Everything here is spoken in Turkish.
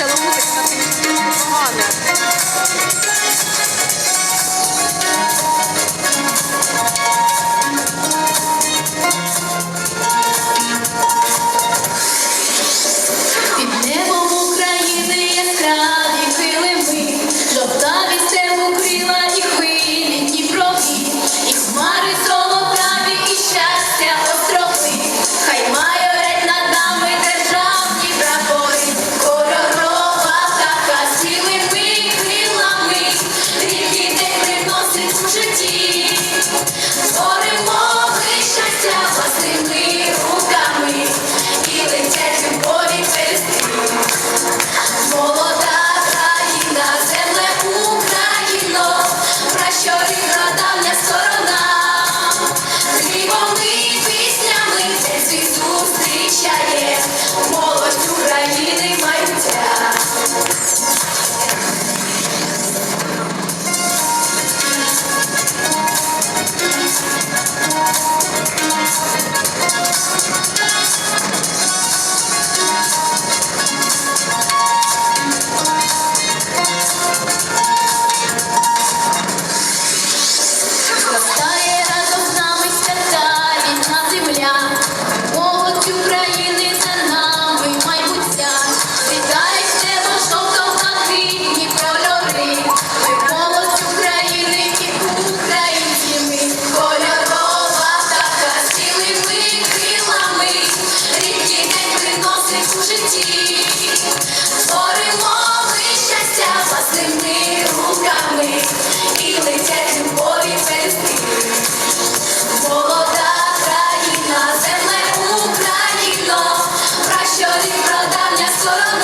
Весело музика. Погано. All 사랑